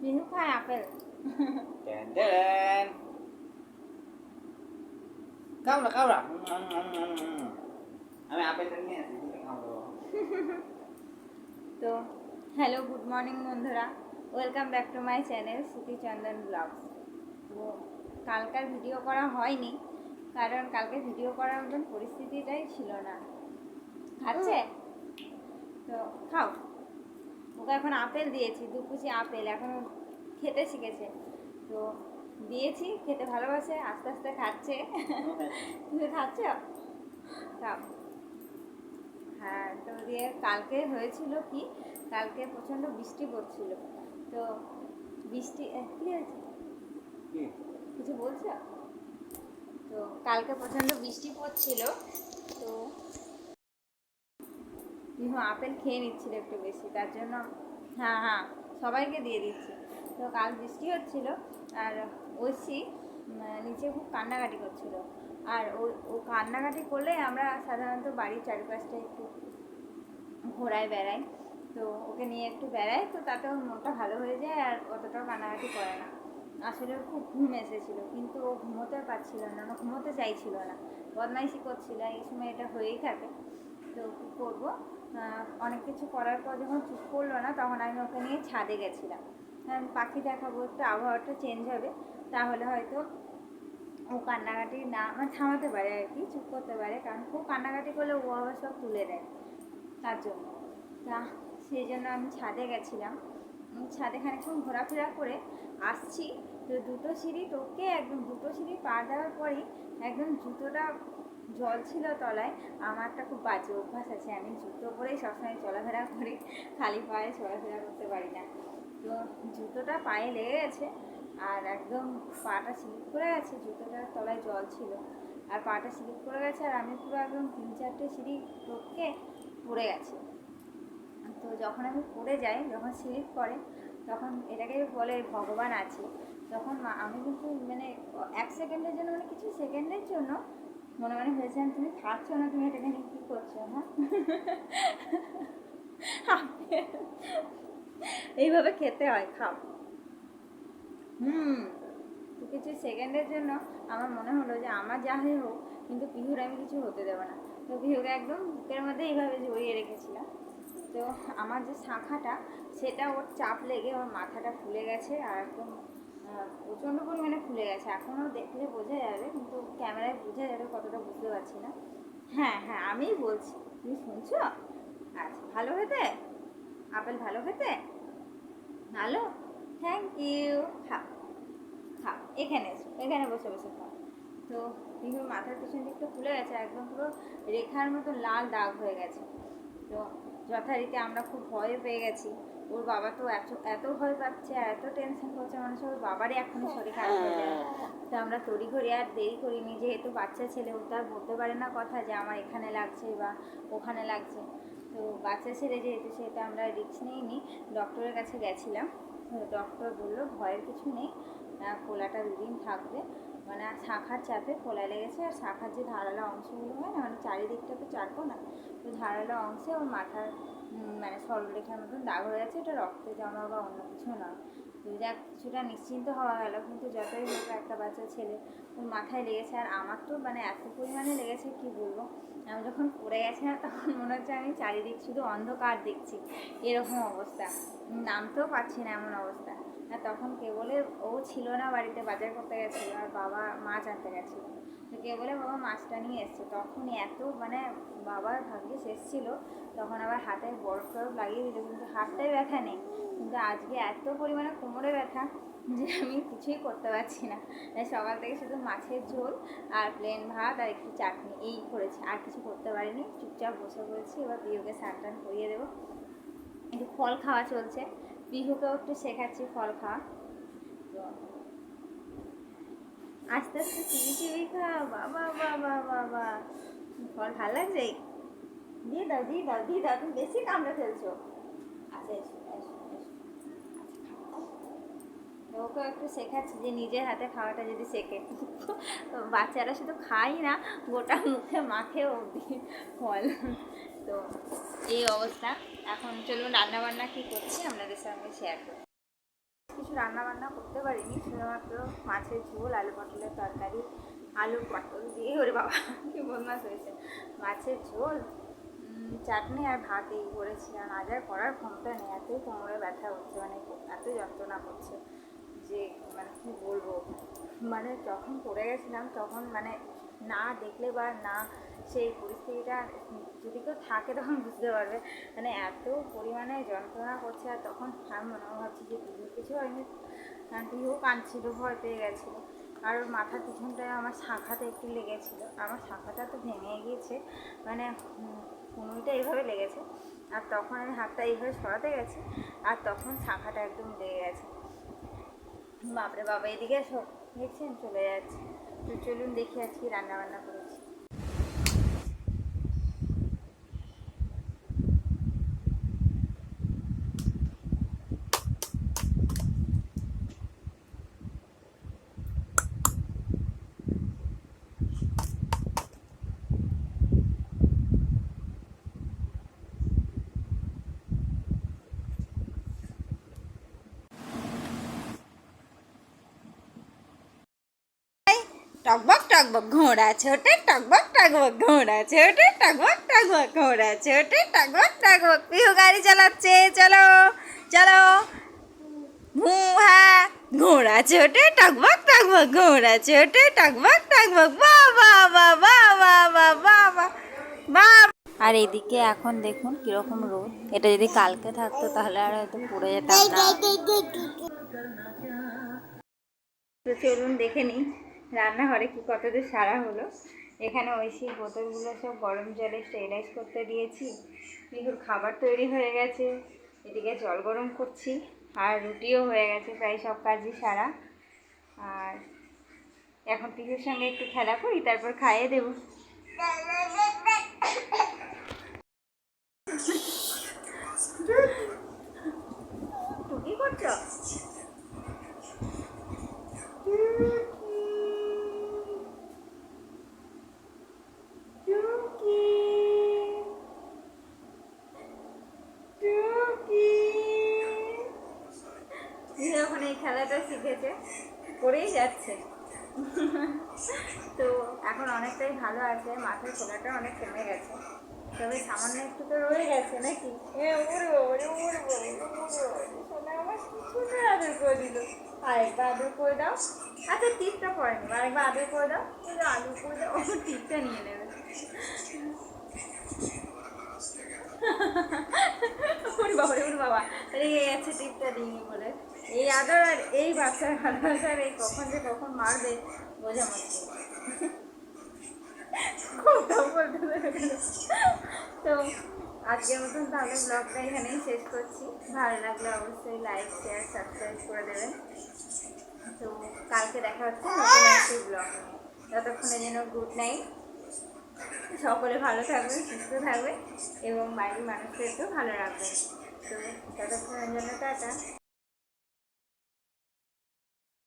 বিহু খায় আপেল। খাও না আমি আপেলটা নিয়ে আসি তো হ্যালো গুড মর্নিং বন্ধুরা। Welcome back to my channel Smritichandan blogs তো কালকার ভিডিও করা হয়নি। কারণ কালকে ভিডিও করার মতন পরিস্থিতিটাই ছিল না। খাচ্ছে? তো খাও। ওকে এখন আপেল দিয়েছি দু কুচি আপেল এখন খেতে শিখেছে। তো দিয়েছি খেতে ভালোবাসে আস্তে আস্তে খাচ্ছে। তুমি খাচ্ছ? খাও। হ্যাঁ তো দিয়ে কালকে হয়েছিল কি? কালকে প্রচণ্ড বৃষ্টি পড়ছিল। তো বৃষ্টি কি হয়েছে? কিছু বলছো? তো কালকে প্রচণ্ড বৃষ্টি পড়ছিল, তো বিহু আপেল খেয়ে নিচ্ছিল একটু বেশি, তার জন্য হ্যাঁ হ্যাঁ সবাইকে দিয়ে দিচ্ছি। তো কাল বৃষ্টি হচ্ছিল আর ঐশী নিচে খুব কান্নাকাটি করছিল। আর ও ও কান্নাকাটি করলে আমরা সাধারণত বাড়ির চারিপাশটা একটু ঘোরায় বেড়াই। তো ওকে নিয়ে একটু বেড়াই, তো তাতে ওর মনটা ভালো হয়ে যায় আর অতটাও কান্নাকাটি করে না। আসলে খুব ঘুম এসেছিল, কিন্তু ও ঘুমোতে পারছিল না ও ঘুমোতে চাইছিল না। বদমাইশি করছিল, এই সময় এটা হয়েই থাকে। তো কী করব? অনেক কিছু করার পর যখন চুপ করল না, তখন আমি ওকে নিয়ে ছাদে গেছিলাম। কারণ পাখি দেখাবো, একটু আবহাওয়াটা চেঞ্জ হবে। তাহলে হয়তো ও কান্নাকাটি না মানে থামাতে পারে আর কি, চুপ করতে পারে, কারণ খুব কান্নাকাটি করলে ও আবার সব তুলে দেয়। তার জন্য। তা সেই জন্য আমি ছাদে গেছিলাম। ছাদে খানিকক্ষণ ঘোরাফেরা করে আসছি। তো দুটো সিঁড়ি টোকে একদম, দুটো সিঁড়ি পা দেওয়ার পরই একদম জুতোটা জল ছিল তলায়। আমার একটা খুব বাজে অভ্যাস আছে, আমি জুতো পরেই সবসময় চলাফেরা করি, খালি পায়ে চলাফেরা করতে পারি না। তো জুতোটা পায়ে লেগে গেছে আর একদম পাটা স্লিপ করে গেছে জুতোটার তলায় জল ছিল আর পাটা স্লিপ করে গেছে আর আমি পুরো একদম তিন চারটে সিঁড়ি টপকে পড়ে গেছি। তো যখন আমি পড়ে যাই, যখন স্লিপ করে তখন এটাকে বলে ভগবান আছে। তখন আমি কিন্তু মানে এক সেকেন্ডের জন্য মানে কিছু সেকেন্ডের জন্য মনে মনে হয়েছিলাম তুমি খাচ্ছ না? তুমি এটাকে নিয়ে কী করছ? হ্যাঁ? এইভাবে খেতে হয়, খাও। হুম, তো কিছু সেকেন্ডের জন্য আমার মনে হলো যে আমার যা হয়ে হোক, কিন্তু পিহুর আমি কিছু হতে দেবো না। তো পিহুকে একদম বুকের মধ্যে এইভাবে জড়িয়ে রেখেছিলাম। তো আমার যে শাখাটা, সেটা ওর চাপ লেগে ওর মাথাটা ফুলে গেছে আর একদম প্রচণ্ড পরিমাণে ফুলে গেছে। এখনও দেখলে বোঝা যাবে, কিন্তু ক্যামেরায় বোঝা যাবে কতটা বুঝতে পারছি না। হ্যাঁ হ্যাঁ আমিই বলছি। তুমি শুনছো? আচ্ছা ভালো খেতে? আপেল ভালো খেতে? ভালো? থ্যাংক ইউ খাও খাও, এখানে এখানে বসে বসে খাও। তো পিহুর মাথার পিছন দিকটা ফুলে গেছে, একদম পুরো রেখার মতো লাল দাগ হয়ে গেছে। তো যথারীতি আমরা খুব ভয় পেয়ে গেছি। ওর বাবা তো এত এত ভয় পাচ্ছে আর এত টেনশন করছে মানুষ ওর বাবারই এখনই শরীর খারাপ হয়ে যায় তো আমরা তড়ি ঘড়ি আর দেরি করিনি, যেহেতু বাচ্চা ছেলে, ও তো আর বলতে পারে না কথা যে আমার এখানে লাগছে বা ওখানে লাগছে। তো বাচ্চা ছেলে যেহেতু সেটা আমরা রিস্ক নিইনি। ডক্টরের কাছে গেছিলাম। ডক্টর বলল, ভয়ের কিছু নেই ফোলাটা দুদিন থাকবে। মানে শাখার চাপে ফোলা লেগেছে আর শাখার যে ধারালো অংশগুলো হয় না মানে চারিদিকটা তো চারকো না, তো ধারালো অংশে ওর মাথার মানে সরলরেখার মতন দাগ হয়ে গেছে এটা রক্তে জমা বা অন্য কিছু নয় তো যাক, কিছুটা নিশ্চিন্ত হওয়া গেল, কিন্তু যতই হোক একটা বাচ্চা ছেলে, ওর মাথায় লেগেছে আর আমার তো মানে এত পরিমাণে লেগেছে, কি বলব? আমি যখন পড়ে গেছি না, তখন মনে হচ্ছে আমি চারিদিক শুধু অন্ধকার দেখছি, এরকম অবস্থা। নামতেও পারছি না এমন অবস্থা। তখন কে বলে ও ছিল না বাড়িতে, বাজার করতে গেছিল আর বাবা মাছ আনতে গেছিল। তো কে বলে বাবা মাছটা নিয়ে এসছে। তখন এত মানে বাবার ভাগ্যে শেষ ছিল, তখন আবার হাতে বরফ টরফ লাগিয়ে দিল, কিন্তু হাতটাই ব্যথা নেই। কিন্তু আজকে এত পরিমাণে কোমরে ব্যথা যে আমি কিছুই করতে পারছি না। তাই সকাল থেকে শুধু মাছের ঝোল আর প্লেন ভাত আর একটু চাটনি, এই করেছি। আর কিছু করতে পারিনি। চুপচাপ বসে পড়েছি। এবার পিহুকে স্নান টান করিয়ে দেবো। একটু ফল খাওয়া চলছে। পিহুকেও একটু শেখাচ্ছি, ফল খাওয়া আস্তে আস্তে চিবি চিবি খা বাবা বাবা বাবা ফল ভালো লাগছে? দিয়ে দাও দিয়ে দাও দিয়ে দাও, তুমি বেশি কামড়ে ফেলছো। আচ্ছা আচ্ছা। ওকে একটু শেখাচ্ছি যে নিজের হাতে খাওয়াটা যদি শেখে। বাচ্চারা শুধু খাই না, গোটা মুখে মাখে অবধি ফল। তো এই অবস্থা। এখন চলুন রান্নাবান্না কী করছি, আপনাদের সঙ্গে শেয়ার করি কিছু রান্না বান্না করতে পারিনি, শুধুমাত্র মাছের ঝোল, আলু পটলের তরকারি, আলু পটল দিয়ে। ওরে বাবা, কি বদমাস হয়েছে। মাছের ঝোল চাটনি আর ভাত এই করেছি। আর আজ আর করার ক্ষমতা নেই এতই কোমরে ব্যথা হচ্ছে মানে এত যন্ত্রণা করছে যে মানে কি বলব? মানে যখন পড়ে গেছিলাম, তখন মানে না দেখলে বা না সেই পরিস্থিতিটা যদি কেউ থাকে তখন বুঝতে পারবে। মানে এত পরিমাণে যন্ত্রণা করছে আর তখন আমি মনে হয় ভাবছি যে পিহুর কিছু হয়নি। কারণ পিহু কাঁদছিল, ভয় পেয়ে গেছিল। আর মাথার পিছনটায় আমার শাখাতে একটু লেগেছিলো। আমার শাখাটা তো ভেঙে গিয়েছে। মানে কুনুইটা এইভাবে লেগেছে। আর তখন আমি হাতটা এইভাবে সরাতে গেছি আর তখন শাখাটা একদম লেগে গেছে। বাপরে বাবা এদিকে এসো। দেখছেন, চলে যাচ্ছে। তো চলুন দেখি আজকে রান্না বান্না করেছি টকবক টকবক ঘোড়া ছোটে টকবক টকবক ঘোড়া ছোটে টকবক টকবক ঘোড়া ছোটে টকবক টকবক। পিহু গাড়ি চালাচ্ছে চলো চলো। ভুহা ঘোড়া ছোটে টকবক টকবক ঘোড়া ছোটে টকবক টকবক। বাবা বাবা বাবা বা বাবা আর এদিকে এখন দেখুন কীরকম রোদ। এটা যদি কালকে থাকতো তাহলে আর হয়তো পড়ে যেতাম চলুন দেখে নিই। রান্নাঘরে কি কতদূর সারা হলো? এখানে ঐশীর বোতলগুলো সব গরম জলে স্টেরিলাইজ করতে দিয়েছি। মিহুর খাবার তৈরি হয়ে গেছে। এদিকে জল গরম করছি। আর রুটিও হয়ে গেছে প্রায় সব কাজই সারা। আর এখন পিহুর সঙ্গে একটু খেলা করি, তারপর খাইয়ে দেবো। যখন এই খেলাটা শিখেছে করেই যাচ্ছে। তো এখন অনেকটাই ভালো আছে মাথার খোলাটা অনেক কমে গেছে। তবে সামান্য একটু তো রয়ে গেছে নাকি? উড়বো ওরে উড়বো সোনা আমার কিছুটা আদর করে দিল। আরেকবার আদর করে দাও। আচ্ছা টিপটা পড়েনি আরেকবার আদর করে দাও। আদর করে দাও। ও টিপটা নিয়ে নেবে। ওরে বাবা ওরে বাবা। রেগে গেছে টিপটা দিইনি বলে। এই আদর আর এই বাচ্চার ভালোবাসার এই কখন যে কখন মারবে, বোঝা মুশকিল। তো আজকের মতন তাহলে ব্লগটা এখানেই শেষ করছি। ভালো লাগলে অবশ্যই লাইক শেয়ার সাবস্ক্রাইব করে দেবেন। তো কালকে দেখা হচ্ছে নতুন একটি ব্লগ নিয়ে। ততক্ষণে যেন গুড নাইট সকলে ভালো থাকবে সুস্থ থাকবে এবং বাড়ির মানুষদেরকেও ভালো রাখবেন। তো ততক্ষণের জন্য টাটা।